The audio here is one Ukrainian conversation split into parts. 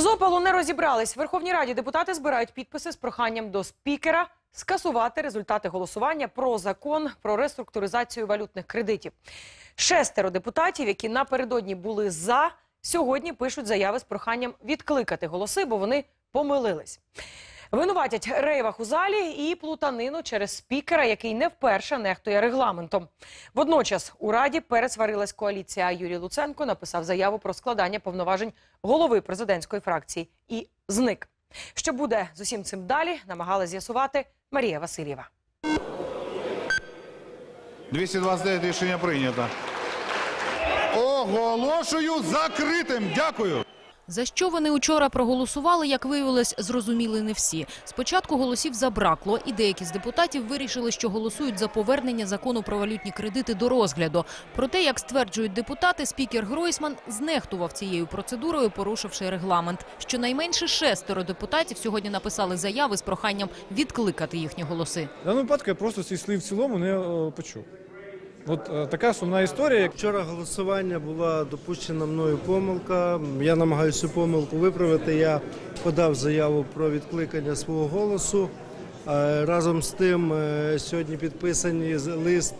З опалу не розібрались. В Верховній Раді депутати збирають підписи з проханням до спікера скасувати результати голосування про закон про реструктуризацію валютних кредитів. Шестеро депутатів, які напередодні були за, сьогодні пишуть заяви з проханням відкликати голоси, бо вони помилились. Винуватять рейвах у залі і плутанину через спікера, який не вперше нехтує регламентом. Водночас у раді пересварилась коаліція. Юрій Луценко написав заяву про складання повноважень голови президентської фракції і зник. Що буде з усім цим далі, намагалась з'ясувати Марія Васильєва. 229 рішення прийнято. Оголошую закритим. Дякую. За що вони учора проголосували, як виявилось, зрозуміли не всі. Спочатку голосів забракло, і деякі з депутатів вирішили, що голосують за повернення закону про валютні кредити до розгляду. Проте, як стверджують депутати, спікер Гройсман знехтував цією процедурою, порушивши регламент. Щонайменше шестеро депутатів сьогодні написали заяви з проханням відкликати їхні голоси. В даному випадку я просто ці слів в цілому не е, почув. От е, така сумна історія. Вчора голосування була допущена мною помилка. Я намагаюся помилку виправити. Я подав заяву про відкликання свого голосу. Е, Разом з тим, е, сьогодні підписані лист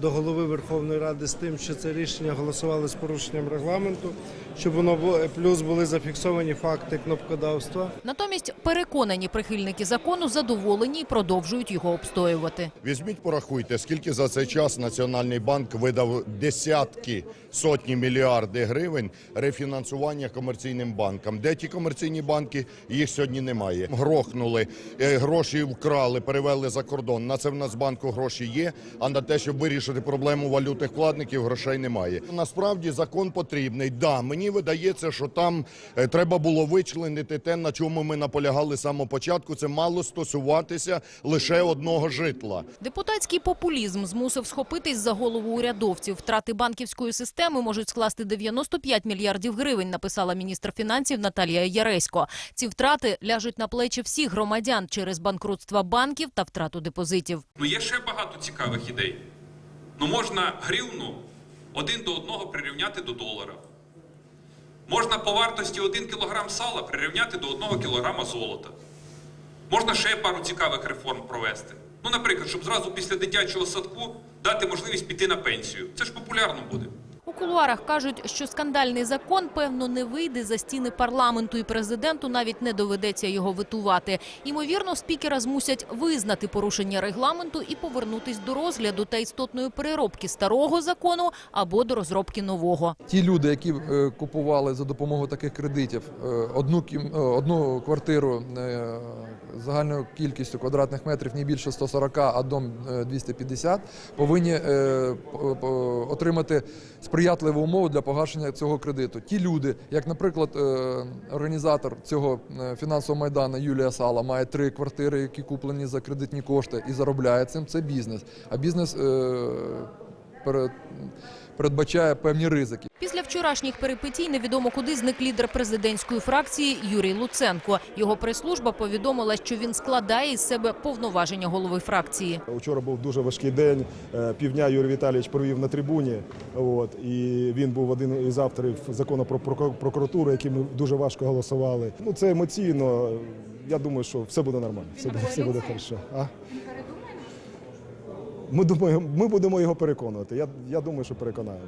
до голови Верховної Ради з тим, що це рішення голосували з порушенням регламенту, щоб воно було плюс були зафіксовані факти кнопкодавства. Натомість переконані прихильники закону задоволені і продовжують його обстоювати. Візьміть, порахуйте, скільки за цей час Національний банк видав десятки, сотні мільярди гривень рефінансування комерційним банкам. Де ті комерційні банки? Їх сьогодні немає. Грохнули, е, гроші вкрали, перевели за кордон. На це в Нацбанку гроші є, а на те, щоб вирішити проблему валютних вкладників, грошей немає. Насправді закон потрібний. Да, мені видається, що там е, треба було вичленити те, на чому ми наполягали з самого початку. Це мало стосуватися лише одного житла. Депутатський популізм змусив схопитись за голову урядовців. Втрати банківської системи можуть скласти 95 мільярдів гривень, написала міністр фінансів Наталія Яресько. Ці втрати ляжуть на плечі всіх громадян через банкрутство банків та втрату депозитів. Ну є ще багато цікавих ідей. Ну можна гривну один до одного прирівняти до долара. Можна по вартості 1 кілограм сала прирівняти до 1 кілограма золота. Можна ще пару цікавих реформ провести. Ну, наприклад, щоб зразу після дитячого садку дати можливість піти на пенсію. Це ж популярно буде. Кулуарах кажуть, що скандальний закон, певно, не вийде за стіни парламенту і президенту навіть не доведеться його витувати. Ймовірно, спікера змусять визнати порушення регламенту і повернутись до розгляду та істотної переробки старого закону або до розробки нового. Ті люди, які е, купували за допомогою таких кредитів е, одну кім- е, одну квартиру загальною кількістю квадратних метрів не більше 140, а дом е, 250, повинні е, по- по- умови для погашення цього кредиту. Ті люди, як, наприклад, е, організатор цього е, фінансового майдану Юлія Сала, має три квартири, які куплені за кредитні кошти, і заробляє цим. Це бізнес. А бізнес е, передбачає певні ризики. Після вчорашніх перипетій невідомо куди зник лідер президентської фракції Юрій Луценко. Його прес-служба повідомила, що він складає із себе повноваження голови фракції. Учора був дуже важкий день. Е, Півдня Юрій Віталійович провів на трибуні. От, і він був один із авторів закону про проку- прокуратуру, який ми дуже важко голосували. Ну це емоційно. Я думаю, що все буде нормально. Все буде, все буде хорошо. А? Ми думаємо, ми будемо його переконувати. Я, я думаю, що переконаємо.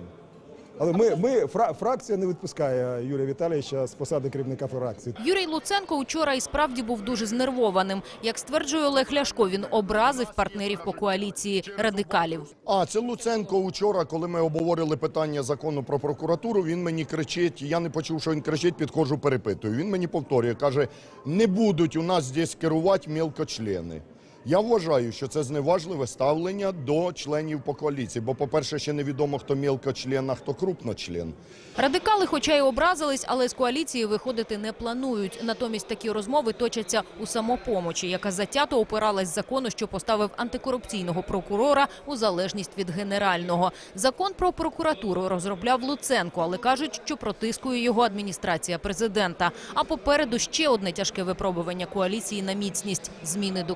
Але ми, ми фра- фракція не відпускає Юрія Віталійовича з посади керівника фракції. Юрій Луценко учора і справді був дуже знервованим. Як стверджує Олег Ляшко, він образив партнерів по коаліції радикалів. А це Луценко учора, коли ми обговорили питання закону про прокуратуру. Він мені кричить. Я не почув, що він кричить. Підходжу, перепитую. Він мені повторює, каже: не будуть у нас здесь керувати мілкочлени. Я вважаю, що це зневажливе ставлення до членів по коаліції. Бо, по-перше, ще невідомо, хто мілкочлен, а хто крупночлен. Радикали, хоча й образились, але з коаліції виходити не планують. Натомість такі розмови точаться у самопомочі, яка затято опиралась закону, що поставив антикорупційного прокурора у залежність від генерального. Закон про прокуратуру розробляв Луценко, але кажуть, що протискує його адміністрація президента. А попереду ще одне тяжке випробування коаліції на міцність зміни до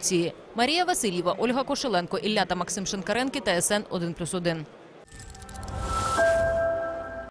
конституції. Марія Васильєва, Ольга Кошеленко, Ілля та Максим Шинкаренки, ТСН 1+,1.